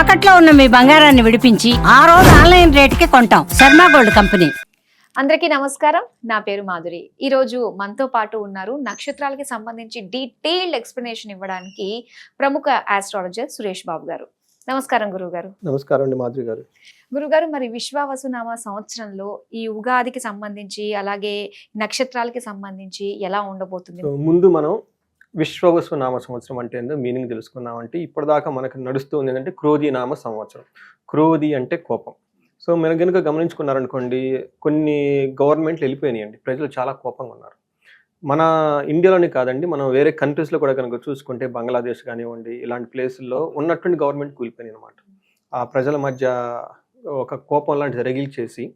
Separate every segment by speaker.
Speaker 1: తాకట్లో ఉన్న మీ బంగారాన్ని విడిపించి ఆ రోజు ఆన్లైన్ రేటుకి కొంటాం. Sharma gold company.
Speaker 2: అందరికీ నమస్కారం. నా పేరు మాధురి. ఈ రోజు మనతో పాటు ఉన్నారు నక్షత్రాలకి సంబంధించి డీటెయిల్డ్ ఎక్స్ప్లెనేషన్ ఇవ్వడానికి ప్రముఖ ఆస్ట్రాలజర్ సురేష్ బాబు గారు. నమస్కారం గురువు గారు
Speaker 3: నమస్కారం అండి మాధురి గారు.
Speaker 2: గురుగారు మరి విశ్వావసునామ సంవత్సరంలో ఈ ఉగాదికి సంబంధించి అలాగే నక్షత్రాలకి సంబంధించి ఎలా ఉండబోతుంది?
Speaker 3: ముందు మనం విశ్వవసు నామ సంవత్సరం అంటే ఏందో మీనింగ్ తెలుసుకుందామంటే ఇప్పటిదాకా మనకు నడుస్తుంది ఏంటంటే క్రోధి నామ సంవత్సరం. క్రోధి అంటే కోపం. సో మీరు కనుక గమనించుకున్నారనుకోండి కొన్ని గవర్నమెంట్లు వెళ్ళిపోయినాయండి. ప్రజలు చాలా కోపంగా ఉన్నారు. మన ఇండియాలోనే కాదండి మనం వేరే కంట్రీస్లో కూడా కనుక చూసుకుంటే బంగ్లాదేశ్ కానివ్వండి ఇలాంటి ప్లేసుల్లో ఉన్నటువంటి గవర్నమెంట్ కూలిపోయినాయి అనమాట ఆ ప్రజల మధ్య ఒక కోపం లాంటిది రగిల్చేసి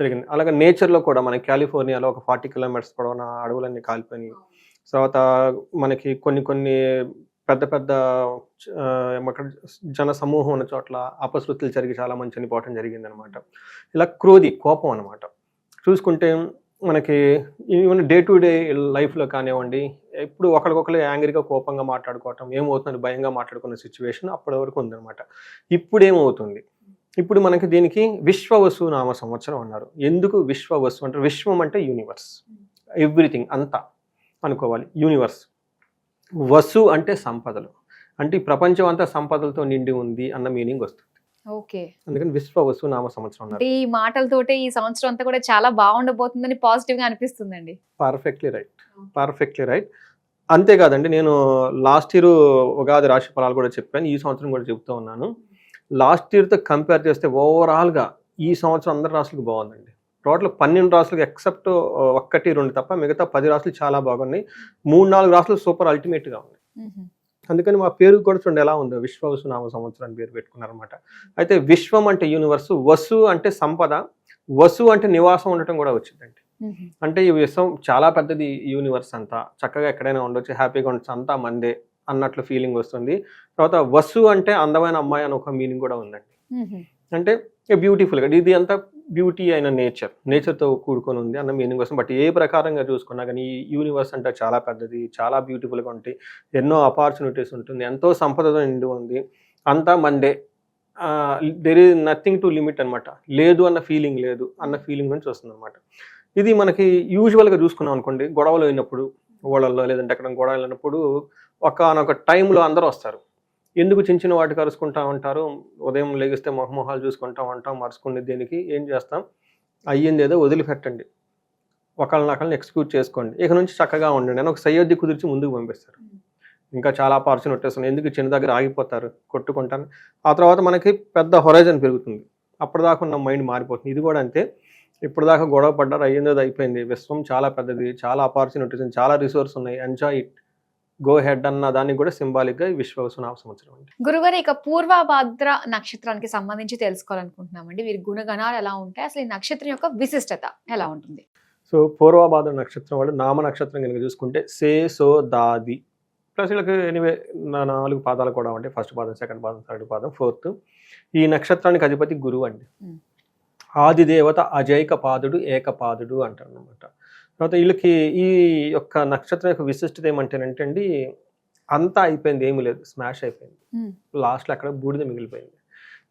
Speaker 3: జరిగింది అలాగే నేచర్లో కూడా మన కాలిఫోర్నియాలో ఒక ఫార్టీ కిలోమీటర్స్ పొడవున అడవులన్నీ కాలిపోయినాయి. తర్వాత మనకి కొన్ని కొన్ని పెద్ద పెద్ద జన సమూహం ఉన్న చోట్ల అపశృతులు జరిగి చాలా మంది చనిపోవటం జరిగింది అనమాట ఇలా క్రోధి కోపం అనమాట. చూసుకుంటే మనకి ఈవెన్ డే టు డే లైఫ్లో కానివ్వండి ఎప్పుడు ఒకరికొకరు యాంగ్రీగా కోపంగా మాట్లాడుకోవటం ఏమవుతుంది భయంగా మాట్లాడుకున్న సిచ్యువేషన్ అప్పటి వరకు ఉందన్నమాట ఇప్పుడు ఏమవుతుంది ఇప్పుడు మనకి దీనికి విశ్వవసు నామ సంవత్సరం అన్నారు. ఎందుకు విశ్వవసు అంటే విశ్వం అంటే యూనివర్స్. ఎవ్రీథింగ్ అంతా. అనుకోవాలి. యూనివర్స్ వసు అంటే సంపదలు. అంటే ఈ ప్రపంచం అంతా సంపదలతో నిండి ఉంది అన్న మీనింగ్ వస్తుంది.
Speaker 2: ఓకే.
Speaker 3: అందుకని విశ్వవసు నామ సంవత్సరం
Speaker 2: ఈ మాటలతోటే ఈ సంవత్సరం అంతా కూడా చాలా బాగుండబోతుందని పాజిటివ్గా అనిపిస్తుందండి.
Speaker 3: పర్ఫెక్ట్లీ రైట్ పర్ఫెక్ట్లీ రైట్ అంతేకాదండి నేను లాస్ట్ ఇయర్ ఉగాది రాశి ఫలాలు కూడా చెప్పాను. ఈ సంవత్సరం కూడా చెప్తూ ఉన్నాను. లాస్ట్ ఇయర్తో కంపేర్ చేస్తే ఓవరాల్గా ఈ సంవత్సరం అందరి రాసులకు బాగుందండి. టోటల్ పన్నెండు రాసులకు ఎక్సెప్ట్ ఒక్కటి రెండు తప్ప మిగతా పది రాసులు చాలా బాగున్నాయి. మూడు నాలుగు రాసులు సూపర్ అల్టిమేట్గా ఉన్నాయి. అందుకని మా పేరు కూడా చూడండి ఎలా ఉందో. విశ్వవసు నామ సంవత్సరం పేరు పెట్టుకున్నారనమాట అయితే విశ్వం అంటే యూనివర్సు వసు అంటే సంపద వసు అంటే నివాసం ఉండటం కూడా వచ్చిందండి. అంటే ఈ విశ్వం చాలా పెద్దది యూనివర్స్ అంతా. చక్కగా ఎక్కడైనా ఉండొచ్చు హ్యాపీగా ఉండొచ్చు అంతా మందే అన్నట్లు ఫీలింగ్ వస్తుంది. తర్వాత వసు అంటే అందమైన అమ్మాయి అని ఒక మీనింగ్ కూడా ఉందండి. అంటే బ్యూటిఫుల్గా ఇది అంతా బ్యూటీ అయిన నేచర్ నేచర్తో కూడుకొని ఉంది అన్న మీనింగ్ కోసం. బట్ ఏ ప్రకారంగా చూసుకున్నా కానీ ఈ యూనివర్స్ అంటే చాలా పెద్దది చాలా బ్యూటిఫుల్గా ఉంటాయి. ఎన్నో ఆపర్చునిటీస్ ఉంటుంది. ఎంతో సంపదతో నిండి ఉంది. అంతా Monday. There is nothing to limit అనమాట లేదు అన్న ఫీలింగ్ లేదు అన్న ఫీలింగ్ నుంచి వస్తుంది అనమాట ఇది మనకి యూజువల్గా చూసుకున్నాం అనుకోండి గొడవలు అయినప్పుడు ఓడల్లో లేదంటే అక్కడ గొడవలు అయినప్పుడు ఒకనొక టైంలో అందరూ వస్తారు. ఎందుకు చిన్న చిన్న వాటికి అరుచుకుంటా ఉంటారు? ఉదయం లెగిస్తే మొహమొహాలు చూసుకుంటా ఉంటాం మరుచుకునే దేనికి ఏం చేస్తాం? అయ్యింది ఏదో వదిలిపెట్టండి. ఒకళ్ళని ఒకళ్ళని ఎక్స్క్యూట్ చేసుకోండి. ఇక నుంచి చక్కగా ఉండండి. అని ఒక సయోధ్య కుదిర్చి ముందుకు పంపిస్తారు. ఇంకా చాలా ఆపర్చునిటీస్ ఉన్నాయి ఎందుకు చిన్న దగ్గర ఆగిపోతారు? కొట్టుకుంటాను. ఆ తర్వాత మనకి పెద్ద హొరైజన్ పెరుగుతుంది. అప్పటిదాకా ఉన్న మైండ్ మారిపోతుంది. ఇది కూడా అంతే. ఇప్పటిదాకా గొడవ పడ్డారు అయ్యింది అయిపోయింది. విశ్వం చాలా పెద్దది చాలా ఆపర్చునిటీస్ చాలా రిసోర్స్ ఉన్నాయి. ఎంజాయ్ ఇట్ గో హెడ్ అన్న దానికి కూడా సింబాలిక్గా విశ్వవసునామ సంవత్సరం అండి.
Speaker 2: గురుగారు ఇక పూర్వభద్ర నక్షత్రానికి సంబంధించి తెలుసుకోవాలనుకుంటున్నామండి. వీరి గుణగణాలు ఎలా ఉంటాయి? అసలు ఈ నక్షత్రం యొక్క విశిష్టత ఎలా ఉంటుంది?
Speaker 3: సో పూర్వభాద్ర నక్షత్రం వాళ్ళు నామ నక్షత్రం కనుక చూసుకుంటే సే సో దాది ప్లస్ వీళ్ళకి ఎనివే నాలుగు పాదాలు కూడా ఉంటాయి. ఫస్ట్ పాదం సెకండ్ పాదం థర్డ్ పాదం ఫోర్త్ ఈ నక్షత్రానికి అధిపతి గురువు అండి.
Speaker 2: Hmm.
Speaker 3: ఆది దేవత అజైక పాదుడు ఏకపాదుడు అంటారు అనమాట తర్వాత వీళ్ళకి ఈ యొక్క నక్షత్రం యొక్క విశిష్టత ఏమంటేనంటే అండి అంతా అయిపోయింది ఏమీ లేదు స్మాష్ అయిపోయింది. లాస్ట్లో అక్కడ బూడిద మిగిలిపోయింది.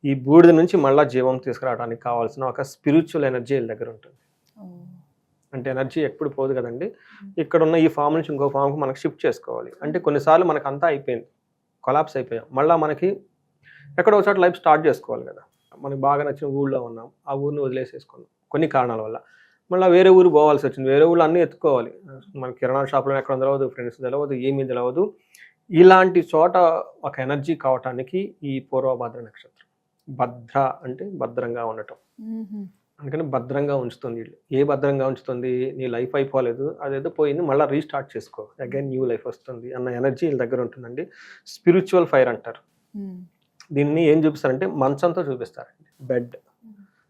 Speaker 3: ఈ బూడిద నుంచి మళ్ళా జీవం తీసుకురావడానికి కావాల్సిన ఒక స్పిరిచువల్ ఎనర్జీ వీళ్ళ దగ్గర ఉంటుంది. అంటే ఎనర్జీ ఎప్పుడు పోదు కదండి. ఇక్కడ ఉన్న ఈ ఫామ్ నుంచి ఇంకో ఫామ్కి మనకి షిఫ్ట్ చేసుకోవాలి. అంటే కొన్నిసార్లు మనకు అంతా అయిపోయింది కొలాప్స్ అయిపోయాం. మళ్ళీ మనకి ఎక్కడో చోట లైఫ్ స్టార్ట్ చేసుకోవాలి కదా. మనకి బాగా నచ్చిన ఊళ్ళో ఉన్నాం ఆ ఊరిని వదిలేసేసుకున్నాం. కొన్ని కారణాల వల్ల. మళ్ళీ వేరే ఊరు పోవాల్సి వచ్చింది. వేరే ఊళ్ళు అన్నీ ఎత్తుకోవాలి. మన కిరాణా షాప్లో ఎక్కడ తెలవదు ఫ్రెండ్స్ తెలవదు ఏమీ తెలవదు. ఇలాంటి చోట ఒక ఎనర్జీ కావటానికి ఈ పూర్వభద్ర నక్షత్రం. భద్ర అంటే భద్రంగా ఉండటం. అందుకని భద్రంగా ఉంచుతుంది వీళ్ళు. ఏ భద్రంగా ఉంచుతుంది? నీ లైఫ్ అయిపోలేదు. అదేదో పోయింది మళ్ళీ రీస్టార్ట్ చేసుకో. అగైన్ న్యూ లైఫ్ వస్తుంది అన్న ఎనర్జీ వీళ్ళ దగ్గర ఉంటుందండి. స్పిరిచువల్ ఫైర్ అంటారు. దీన్ని ఏం చూపిస్తారంటే మంచంతో చూపిస్తారండి. బెడ్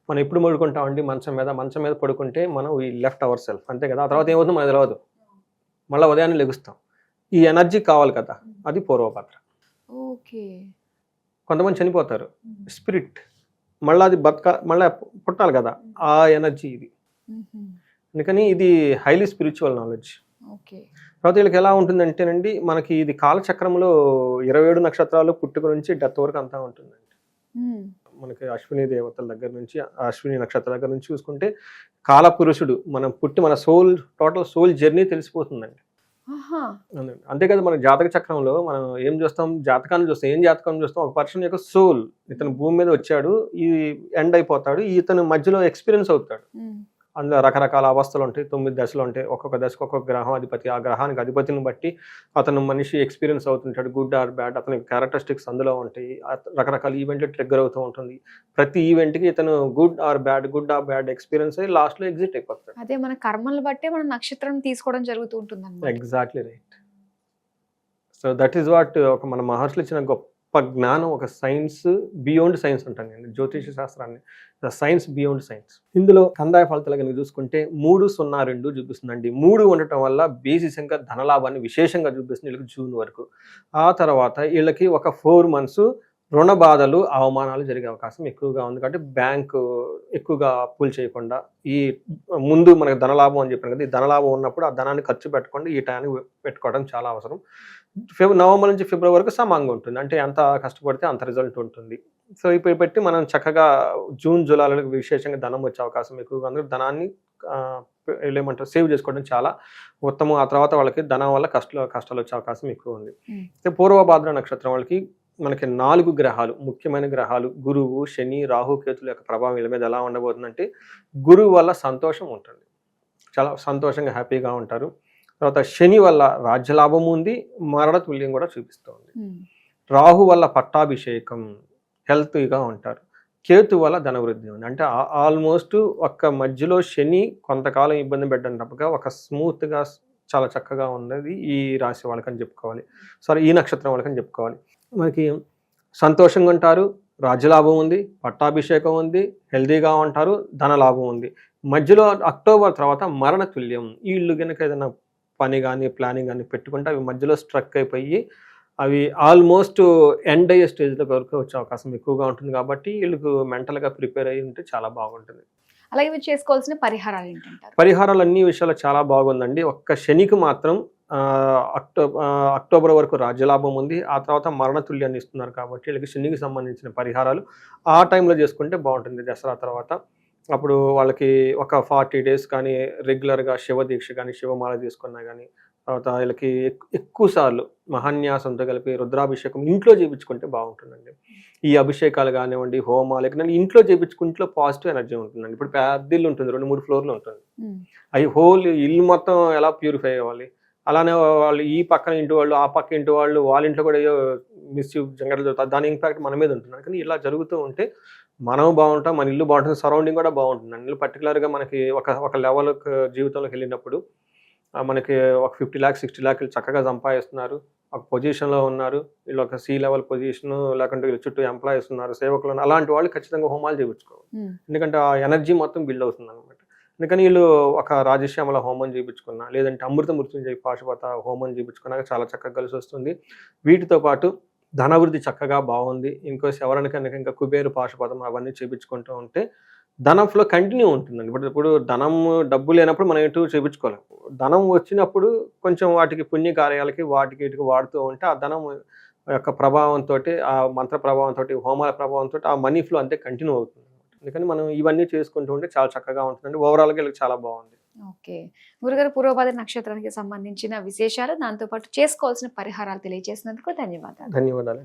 Speaker 3: మనం ఎప్పుడు పడుకుంటామండి మంచం మీద మంచం మీద పడుకుంటే మనం ఈ లెఫ్ట్ అవర్ సెల్ఫ్ అంతే కదా? ఆ తర్వాత ఏమవుతుందో? మనకు తెలియదు మళ్ళీ ఉదయాన్నే లెగుస్తాం. ఈ ఎనర్జీ కావాలి కదా? అది పూర్వపాత్ర.
Speaker 2: ఓకే.
Speaker 3: కొంతమంది చనిపోతారు. స్పిరిట్. మళ్ళీ అది బతక మళ్ళీ పుట్టాలి కదా? ఆ ఎనర్జీ ఇది. అందుకని ఇది హైలీ స్పిరిచువల్ నాలెడ్జ్
Speaker 2: ఓకే.
Speaker 3: తర్వాత వీళ్ళకి ఎలా ఉంటుందంటేనండి మనకి ఇది కాలచక్రంలో ఇరవై ఏడు నక్షత్రాలు పుట్టుక నుంచి డెత్ వరకు అంతా ఉంటుందండి. మనకి అశ్విని దేవతల దగ్గర నుంచి అశ్విని నక్షత్రం దగ్గర నుంచి చూసుకుంటే కాలపురుషుడు మనం పుట్టి మన సోల్ టోటల్ సోల్ జర్నీ తెలిసిపోతుందండి. అంతే కదా మన జాతక చక్రంలో మనం ఏం చూస్తాం? జాతకాన్ని చూస్తాం. ఏం జాతకం చూస్తాం? ఒక పర్సన్ యొక్క సోల్ ఇతను భూమి మీద వచ్చాడు ఈ ఎండ్ అయిపోతాడు ఇతను మధ్యలో ఎక్స్పీరియన్స్ అవుతాడు. అందులో రకరకాల అవస్థలు ఉంటాయి. తొమ్మిది దశలు ఉంటాయి. ఒక్కొక్క దశకు ఒక్కొక్క గ్రహం అధిపతి. ఆ గ్రహానికి అధిపతిని బట్టి అతను మనిషి ఎక్స్పీరియన్స్ అవుతుంటాడు. గుడ్ ఆర్ బ్యాడ్ అతని క్యారెక్టరిస్టిక్స్ అందులో ఉంటాయి. రకరకాల ఈవెంట్లు ట్రిగ్గర్ అవుతూ ఉంటుంది. ప్రతి ఈవెంట్కి ఇతను good or bad good or bad experience అయ్యి లాస్ట్లో ఎగ్జిట్ అయిపోతాడు.
Speaker 2: అదే మన కర్మలు బట్టే మన నక్షత్రం తీసుకోవడం జరుగుతూ ఉంటుంది
Speaker 3: exactly right so that is what ఒక మన మహర్షులు ఇచ్చిన గొప్ప జ్ఞానం ఒక సైన్స్ బియాండ్ సైన్స్ అంటాను నేను జ్యోతిష శాస్త్రాన్ని. The science beyond science. ఇందులో కందాయ ఫలితాలు కనుక చూసుకుంటే మూడు సున్నా రెండు చూపిస్తుందండి. మూడు ఉండటం వల్ల బేసిసంగా ధనలాభాన్ని విశేషంగా చూపిస్తుంది వీళ్ళకి జూన్ వరకు. ఆ తర్వాత వీళ్ళకి ఒక ఫోర్ మంత్స్ రుణ బాధలు అవమానాలు జరిగే అవకాశం ఎక్కువగా ఉంది కాబట్టి బ్యాంకు ఎక్కువగా అప్పులు చేయకుండా ఈ ముందు మనకు ధనలాభం అని చెప్పాను కదా ఈ ధనలాభం ఉన్నప్పుడు ఆ ధనాన్ని ఖర్చు పెట్టకుండా ఈ టైంకి పెట్టుకోవడం చాలా అవసరం. ఫిబ్ నవంబర్ నుంచి ఫిబ్రవరి వరకు సమానంగా ఉంటుంది. అంటే ఎంత కష్టపడితే అంత రిజల్ట్ ఉంటుంది. సో ఇప్పుడు పెట్టి మనం చక్కగా జూన్ జూలైలో విశేషంగా ధనం వచ్చే అవకాశం ఎక్కువగా ఉంది. ధనాన్ని ఏమంటారు సేవ్ చేసుకోవడం చాలా ఉత్తమం. ఆ తర్వాత వాళ్ళకి ధనం వల్ల కష్టాలు కష్టాలు వచ్చే అవకాశం ఎక్కువ ఉంది. అయితే పూర్వభాద్ర నక్షత్రం వాళ్ళకి మనకి నాలుగు గ్రహాలు ముఖ్యమైన గ్రహాలు గురువు శని రాహు కేతుల యొక్క ప్రభావం వీళ్ళ మీద ఎలా ఉండబోతుందంటే గురువు వల్ల సంతోషం ఉంటుంది. చాలా సంతోషంగా హ్యాపీగా ఉంటారు. తర్వాత శని వల్ల రాజ్యలాభం ఉంది మరణ తుల్యం కూడా చూపిస్తుంది. రాహు వల్ల పట్టాభిషేకం హెల్తీగా ఉంటారు. కేతు వల్ల ధనవృద్ధి ఉంది. అంటే ఆల్మోస్ట్ ఒక్క మధ్యలో శని కొంతకాలం ఇబ్బంది పెట్టడం తప్పగా ఒక స్మూత్గా చాలా చక్కగా ఉన్నది ఈ రాశి వాళ్ళకని చెప్పుకోవాలి. సారీ ఈ నక్షత్రం వాళ్ళకని చెప్పుకోవాలి. మనకి సంతోషంగా ఉంటారు రాజ్యలాభం ఉంది పట్టాభిషేకం ఉంది హెల్దీగా ఉంటారు ధనలాభం ఉంది. మధ్యలో అక్టోబర్ తర్వాత మరణ తుల్యం. వీళ్ళు కనుక ఏదైనా పని కానీ ప్లానింగ్ కానీ పెట్టుకుంటే అవి మధ్యలో స్ట్రక్ అయిపోయి అవి ఆల్మోస్ట్ ఎండ్ అయ్యే స్టేజ్లో వరకు వచ్చే అవకాశం ఎక్కువగా ఉంటుంది కాబట్టి వీళ్ళకు మెంటల్గా ప్రిపేర్ అయ్యి ఉంటే చాలా బాగుంటుంది.
Speaker 2: అలాగే మీరు చేసుకోవాల్సిన పరిహారాలు ఏంటంటారు?
Speaker 3: పరిహారాలు అన్ని విషయాలు చాలా బాగుందండి. ఒక్క శనికి మాత్రం ఆ, అక్టో ఆ, అక్టోబర్ వరకు రాజ్యలాభం ఉంది. ఆ తర్వాత మరణ తుల్యాన్ని ఇస్తున్నారు కాబట్టి వీళ్ళకి శనికి సంబంధించిన పరిహారాలు ఆ టైంలో చేసుకుంటే బాగుంటుంది దసరా తర్వాత. అప్పుడు వాళ్ళకి ఒక ఫార్టీ డేస్ కానీ రెగ్యులర్గా శివ దీక్ష కానీ శివమాల తీసుకున్నా కానీ తర్వాత వీళ్ళకి ఎక్- ఎక్కువ సార్లు మహాన్యాసంతో కలిపి రుద్రాభిషేకం ఇంట్లో చేయించుకుంటే బాగుంటుందండి. ఈ అభిషేకాలు కానివ్వండి హోమాలు కానీ ఇంట్లో చేయించుకుంటే పాజిటివ్ ఎనర్జీ ఉంటుందండి. ఇప్పుడు పెద్ద ఇల్లు ఉంటుంది రెండు మూడు ఫ్లోర్లు ఉంటుంది. అవి హోల్ ఇల్లు మొత్తం ఎలా ప్యూరిఫై అవ్వాలి? అలానే వాళ్ళు ఈ పక్కన ఇంటి వాళ్ళు ఆ పక్క ఇంటి వాళ్ళు వాళ్ళ ఇంట్లో కూడా ఏదో మిస్యూజ్ జంగడలు జరుగుతాయి దాని ఇంపాక్ట్ మన మీద ఉంటుంది కానీ ఇలా జరుగుతూ ఉంటే మనం బాగుంటాం మన ఇల్లు బాగుంటుంది సరౌండింగ్ కూడా బాగుంటుంది. ఇల్లు పర్టికులర్గా మనకి ఒక ఒక లెవెల్ జీవితంలోకి వెళ్ళినప్పుడు మనకి ఒక ఫిఫ్టీ ల్యాక్స్ సిక్స్టీ ల్యాక్స్ చక్కగా సంపాదిస్తున్నారు. ఒక పొజిషన్లో ఉన్నారు. వీళ్ళు ఒక సి లెవెల్ పొజిషన్ లేకుంటే వీళ్ళ చుట్టూ ఎంప్లాయీస్ ఉన్నారు సేవకులు అలాంటి వాళ్ళు ఖచ్చితంగా హోమాలు చేయించుకోవాలి. ఎందుకంటే ఆ ఎనర్జీ మొత్తం బిల్డ్ అవుతుంది అనమాట అందుకని వీళ్ళు ఒక రాజశ్యామల హోమం చేయించుకున్నా లేదంటే అమృత మృత్యుంజయ పాశుపత హోమం చేయించుకున్నాక చాలా చక్కగా కలిసి వస్తుంది. వీటితో పాటు ధనవృద్ధి చక్కగా బాగుంది. ఇంకో శవరణ కనుక ఇంకా కుబేరు పాశుపతం అవన్నీ చేయించుకుంటూ ఉంటే ధనం ఫ్లో కంటిన్యూ ఉంటుందండి. ఇప్పుడు ఇప్పుడు ధనం డబ్బు లేనప్పుడు మనం ఎటు చూపించుకోలేము ధనం వచ్చినప్పుడు కొంచెం వాటికి పుణ్య కార్యాలకి వాటికి ఇటుకి వాడుతూ ఉంటే ఆ ధనం యొక్క ప్రభావంతో ఆ మంత్ర ప్రభావంతో హోమాల ప్రభావంతో ఆ మనీ ఫ్లో అంతే కంటిన్యూ అవుతుంది. అందుకని మనం ఇవన్నీ చేసుకుంటూ ఉంటే చాలా చక్కగా ఉంటుందండి. ఓవరాల్గా వీళ్ళకి చాలా బాగుంది.
Speaker 2: ఓకే. గురుగారు పూర్వభాద్ర నక్షత్రానికి సంబంధించిన విశేషాలు దాంతో పాటు చేసుకోవాల్సిన పరిహారాలు తెలియజేసినందుకు ధన్యవాదాలు.
Speaker 3: ధన్యవాదాలు